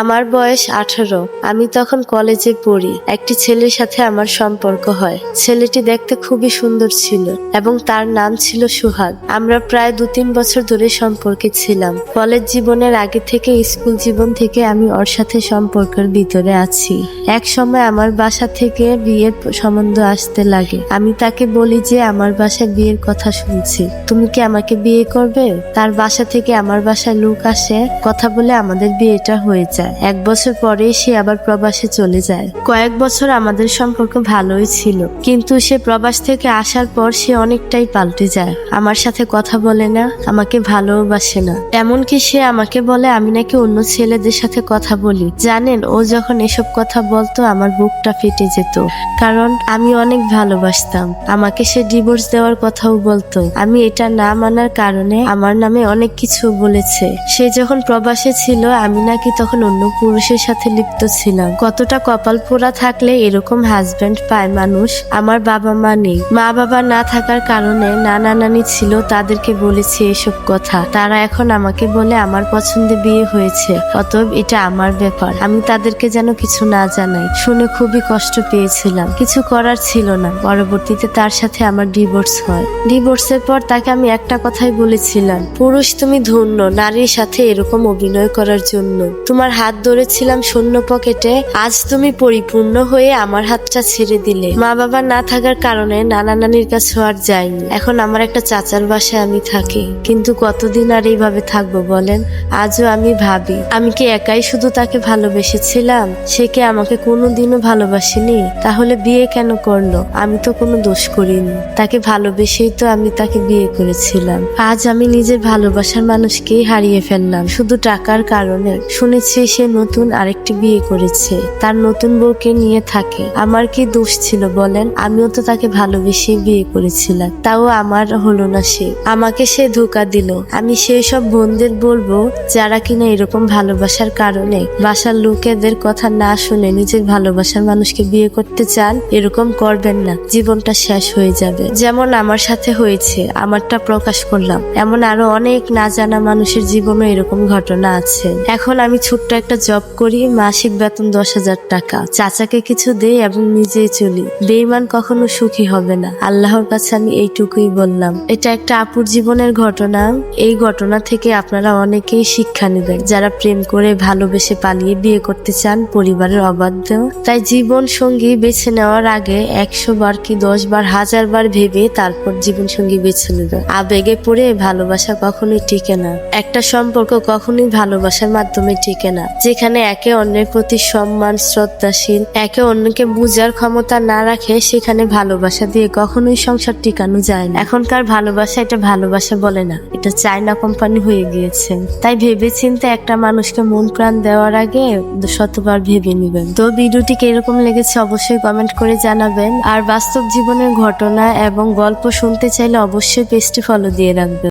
আমার বয়স আঠারো। আমি তখন কলেজে পড়ি। একটি ছেলের সাথে আমার সম্পর্ক হয়। ছেলেটি দেখতে খুবই সুন্দর ছিল এবং তার নাম ছিল সুহাগ। আমরা প্রায় দু তিন বছর ধরে সম্পর্কে ছিলাম। কলেজ জীবনের আগে থেকে স্কুল জীবন থেকে আমি ওর সাথে সম্পর্কের ভিতরে আছি। এক সময় আমার বাসা থেকে বিয়ের সম্বন্ধ আসতে লাগে। আমি তাকে বলি যে, আমার বাসায় বিয়ের কথা শুনছি। তুমি কি আমাকে বিয়ে করবে? তার বাসা থেকে আমার বাসায় লোক আসে। কথা বলে আমাদের বিয়েটা হয়ে যায়। এক বছর পরে সে আবার প্রবাসে চলে যায়। কয়েক বছর আমাদের সম্পর্ক ভালোই ছিল, কিন্তু সে প্রবাস থেকে আসার পর সে অনেকটাই পাল্টে যায়। আমার সাথে কথা বলে না, আমাকে ভালোবাসে না। এমনকি সে আমাকে বলে, আমি নাকি অন্য ছেলেদের সাথে কথা বলি। জানেন, ও যখন এসব কথা বলতো, আমার বুকটা ফেটে যেত। কারণ আমি অনেক ভালোবাসতাম। আমাকে সে ডিভোর্স দেওয়ার কথাও বলতো। আমি এটা না মানার কারণে আমার নামে অনেক কিছু বলেছে। সে যখন প্রবাসে ছিল, আমি নাকি তখন অন্য পুরুষের সাথে লিপ্ত ছিলাম। কতটা কপাল পোড়া থাকলে এরকম হাজবেন্ড পায় মানুষ? আমার বাবা মা নেই। মা বাবা না থাকার কারণে নানা নানি ছিল, তাদেরকে বলেছি এসব কথা। তারা এখন আমাকে বলে আমার পছন্দে বিয়ে হয়েছে। অতএব এটা আমার ব্যাপার। আমি তাদেরকে যেন কিছু না জানাই। শুনে খুবই কষ্ট পেয়েছিলাম। কিছু করার ছিল না। পরবর্তীতে তার সাথে আমার ডিভোর্স হয়। ডিভোর্সের পর তাকে আমি একটা কথাই বলেছিলাম। পুরুষ তুমি ধন্য, নারীর সাথে এরকম অভিনয় করার জন্য। তোমার হাত ধরেছিলাম শূন্য পকেটে, আজ তুমি পরিপূর্ণ হয়ে আমার হাতটা ছেড়ে দিলে। মা বাবা না থাকার কারণে নানা নানির কাছে আর যাইনি। এখন আমার একটা চাচার বাসায় আমি থাকি। কিন্তু কতদিন আর এইভাবে থাকব বলেন? আজও আমি ভাবি, আমি কি একাই শুধু তাকে ভালোবেসেছিলাম? সে কি আমাকে কোনোদিনও ভালোবাসেনি? তাহলে বিয়ে কেন করল? আমি তো কোনো দোষ করিনি। তাকে ভালোবেসেই তো আমি তাকে বিয়ে করেছিলাম। আজ আমি নিজের ভালোবাসার মানুষকেই হারিয়ে ফেললাম। শুধু টাকার কারণে। শুনেছি সে নতুন আরেকটি বিয়ে করেছে। তার নতুন বউকে নিয়ে থাকে। আমার কি দোষ ছিল বলেন? আমিও তো তাকে ভালোবেসে বিয়ে করেছিলাম। তাও আমার হলো না সে। আমাকে সে ধোকা দিল। আমি সেই সব বোনদের বলব, যারা কিনা এরকম ভালোবাসার কারণে বাসার লোকেদের কথা না শুনে নিজের ভালোবাসার মানুষকে বিয়ে করতে চান, এরকম করবেন না। জীবনটা শেষ হয়ে যাবে। যেমন আমার সাথে হয়েছে, আমারটা প্রকাশ করলাম। এমন আরও অনেক না জানা মানুষের জীবনে এরকম ঘটনা আছে। এখন আমি ছোট্ট একটা জব করি, মাসিক বেতন দশ হাজার টাকা। চাচাকে কিছু দেই এবং নিজেই চলি। বেইমান কখনো সুখী হবে না। আল্লাহর কাছে আমি এইটুকুই বললাম। এটা একটা আপুর জীবনের ঘটনা। এই ঘটনা থেকে আপনারা অনেকেই শিক্ষা নেবেন। যারা প্রেম করে ভালোবেসে পালিয়ে বিয়ে করতে চান, পরিবারের অবাধ্য। তাই জীবন সঙ্গী বেছে নেওয়ার আগে একশো বার কি দশ বার, হাজার বার ভেবে তারপর জীবন সঙ্গী বেছে নেবে আবেগে পড়ে ভালোবাসা কখনোই টিকে না। একটা সম্পর্ক কখনোই ভালোবাসার মাধ্যমে টিকে না যেখানে একে অন্যের প্রতি সম্মান, শ্রদ্ধাশীল, একে অন্যকে বুঝার ক্ষমতা না রাখে, সেখানে ভালোবাসা দিয়ে কখনোই সংসার টিকানো যায় না। এখনকার ভালোবাসা এটা ভালোবাসা বলে না, এটা চায়না কোম্পানি হয়ে গিয়েছে। তাই ভেবে চিন্তে একটা মানুষকে মন প্রাণ দেওয়ার আগে শতবার ভেবে নেবেন। তো ভিডিওটি কীরকম লেগেছে অবশ্যই কমেন্ট করে জানাবেন। আর বাস্তব জীবনের ঘটনা এবং গল্প শুনতে চাইলে অবশ্যই পেজটি ফলো দিয়ে রাখবেন।